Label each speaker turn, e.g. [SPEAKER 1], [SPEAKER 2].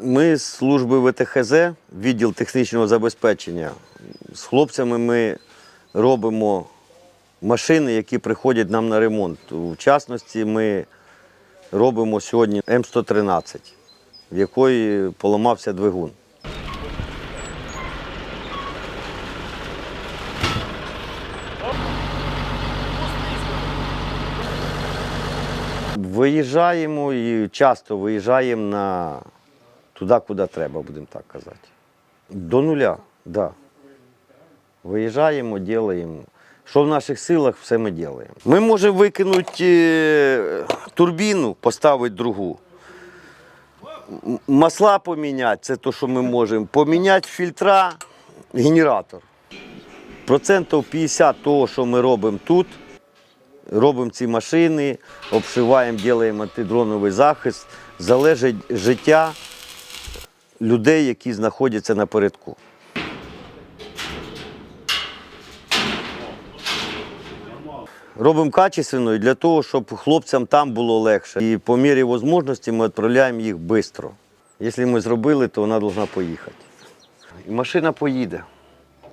[SPEAKER 1] Ми з служби ВТХЗ, відділ технічного забезпечення. З хлопцями ми робимо машини, які приходять нам на ремонт. В частності, ми робимо сьогодні М113, в якої поламався двигун. Виїжджаємо і часто виїжджаємо на туди, куди треба, будемо так казати. До нуля. Да. Виїжджаємо, робимо. Що в наших силах, все ми робимо. Ми можемо викинути е, турбіну, поставити другу. Масла поміняти, це те, що ми можемо. Поміняти фільтра, генератор. Процентів 50 того, що ми робимо тут, робимо ці машини, обшиваємо, робимо антидроновий захист, залежить життя людей, які знаходяться на порядку. Робимо качественно для того, щоб хлопцям там було легше. І по мірі можливості ми відправляємо їх швидко. Якщо ми зробили, то вона повинна поїхати. І машина поїде.